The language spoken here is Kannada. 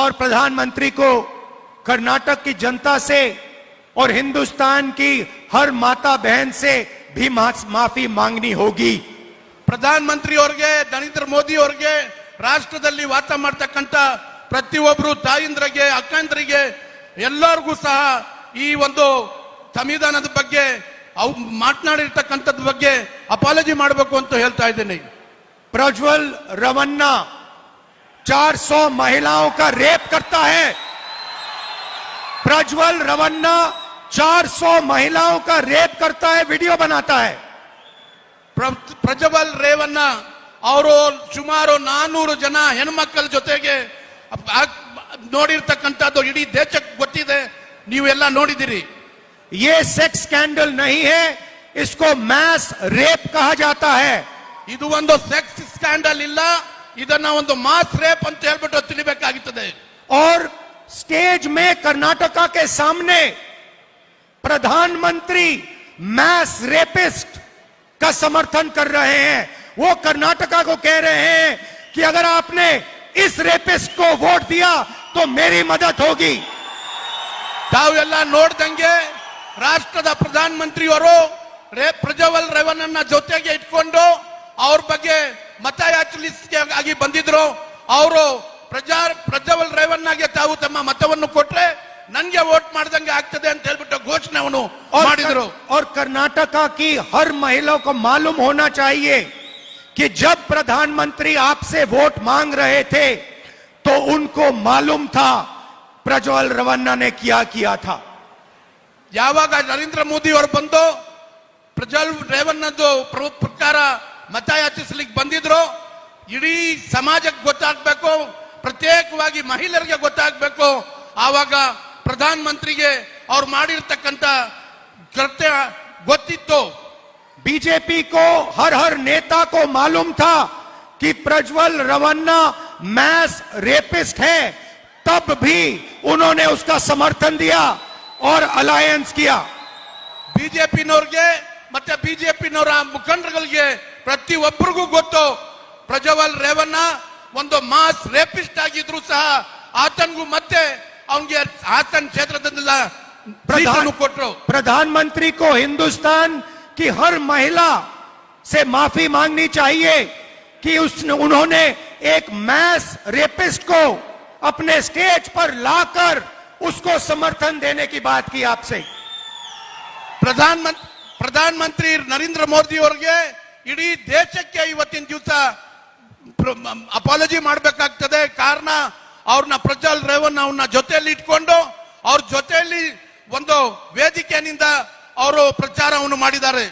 और प्रधानमंत्री को कर्नाटक की जनता से और हिंदुस्तान की हर माता बहन से भी माफी मांगनी होगी ಪ್ರಧಾನಮಂತ್ರಿ ಅವ್ರಿಗೆ ನರೇಂದ್ರ ಮೋದಿ ಅವ್ರಿಗೆ ರಾಷ್ಟ್ರದಲ್ಲಿ ವಾಸ ಮಾಡ್ತಕ್ಕಂಥ ಪ್ರತಿಯೊಬ್ಬರು ತಾಯಿಂದ್ರಿಗೆ ಅಕ್ಕಂದ್ರಿಗೆ ಎಲ್ಲರಿಗೂ ಸಹ ಈ ಒಂದು ಸಂವಿಧಾನದ ಬಗ್ಗೆ ಅವು ಮಾತನಾಡಿರ್ತಕ್ಕಂಥದ್ದು ಬಗ್ಗೆ ಅಪಾಲಜಿ ಮಾಡಬೇಕು ಅಂತ ಹೇಳ್ತಾ ಇದ್ದೀನಿ ಪ್ರಜ್ವಲ್ ರವಣ್ಣ 400 महिलाओं का रेप करता है प्रज्वल रवन्ना 400 महिलाओं का रेप करता है वीडियो बनाता है ರೇವಣ್ಣ ಅವರು ಸುಮಾರು ನಾನ್ನೂರು ಜನ ಹೆಣ್ಮಕ್ಕಳ ಜೊತೆಗೆ ನೋಡಿರ್ತಕ್ಕಂಥದ್ದು ಇಡೀ ದೇಶಕ್ಕೆ ಗೊತ್ತಿದೆ ನೀವೆಲ್ಲ ನೋಡಿದಿರಿ ये ಸೆಕ್ಸ್ स्कैंडल नहीं है इसको मैस ಇದು ಒಂದು ಸೆಕ್ಸ್ ಸ್ಕ್ಯಾಂಡಲ್ ಇಲ್ಲ ಇದನ್ನ ಒಂದು ಮಾಸ್ ರೇಪ್ ಅಂತ ಹೇಳಿಬಿಟ್ಟು ತಿಳಿಬೇಕagitade. ಆರ್ ಸ್ಟೇಜ್ ಮೇ ಕರ್ನಾಟಕಕ್ಕೆ سامنے ಪ್ರಧಾನಮಂತ್ರಿ ಮಾಸ್ ರೇಪಿಸ್ಟ್ ಕ ಸಮರ್ಥನ कर रहे हैं वो कर्नाटक को कह रहे हैं कि अगर आपने इस रेपिस्ट को वोट दिया तो मेरी मदद होगी. ತಾವು ಎಲ್ಲ ನೋಡ್ತಂಗೆ ರಾಷ್ಟ್ರದ ಪ್ರಧಾನಮಂತ್ರಿವರೋ ರೇಪ್ ಪ್ರಜಾವಲ್ ರೇವನಣ್ಣ ಜೊತೆಗೆ ಇಟ್ಕೊಂಡೋ और बगे मतायाचलिस्ट के आगे ಬಂದಿದ್ರو আৰু প্ৰজা প্ৰজাৱল ৰাওৱনнагаে চাও তেমা মতවন্ন কোটৰে নানগে ভোট মাডদ্যাঙে আক্তদে ಅಂತ হেলবিটো ঘোষণনু ಮಾಡಿದ್ರو আৰু ಕರ್ನಾಟಕ কি هر महिलेকও মালুম হোনা চায়ে কি জব প্ৰধানমন্ত্ৰী আপসে ভোট মাং গरहे থে তো উনকো মালুম থা প্ৰজাৱল ৰাওৱননে কিয়া কিয়া থা Java কা নৰিন্দ্ৰ মোদিৰ পন্ত প্ৰজাৱল ৰাওৱনন্দ প্ৰবুত প্ৰකාර मत बंद इडी समाज गोता प्रत्येक महिला गो आव प्रधानमंत्री और गो बीजेपी को हर हर नेता को मालूम था कि प्रज्वल रवन्ना मैस रेपिस्ट है तब भी उन्होंने उसका समर्थन दिया और अलायंस किया बीजेपी नोर्गे ಮತ್ತೆ ಬಿಜೆಪಿ ನವರ ಮುಖಂಡರಗಳಿಗೆ ಪ್ರತಿ ಒಬ್ರಿಗೂ ಗೊತ್ತು ಪ್ರಜಾವಲ್ ರೇವಣ್ಣ ಒಂದು ಮಾಸ್ ರೇಪಿಸ್ಟ್ ಆಗಿದ್ರು ಸಹ ಆತನಿಗೆ ಮತ್ತೆ ಅವನಿಗೆ ಆ ಸ್ಥಾನ ಕ್ಷೇತ್ರದಿಂದ ಪ್ರಧಾನಿ ಕೊಟ್ರು ಪ್ರಧಾನಮಂತ್ರಿ ಕೋ ಹಿಂದೂಸ್ತಾನ್ ಕಿ ہر ಮಹಿಳಾ سے माफी मांगنی چاہیے ಕಿ उसने उन्होंने एक मैस रेपिस्ट को अपने स्टेज पर लाकर उसको समर्थन देने की बात की आपसे प्रधानಮಂತ್ರಿ ಪ್ರಧಾನ ಮಂತ್ರಿ ನರೇಂದ್ರ ಮೋದಿ ಅವರಿಗೆ ಇಡೀ ದೇಶಕ್ಕೆ ಇವತ್ತಿನ ದಿವಸ ಅಪಾಲಜಿ ಮಾಡಬೇಕಾಗ್ತದೆ ಕಾರಣ ಅವ್ರನ್ನ ಪ್ರಜ್ವಲ್ ರೇವಣ್ಣ ಅವ್ರನ್ನ ಜೊತೆಯಲ್ಲಿ ಇಟ್ಕೊಂಡು ಅವ್ರ ಜೊತೆಯಲ್ಲಿ ಒಂದು ವೇದಿಕೆಯಿಂದ ಅವರು ಪ್ರಚಾರವನ್ನು ಮಾಡಿದ್ದಾರೆ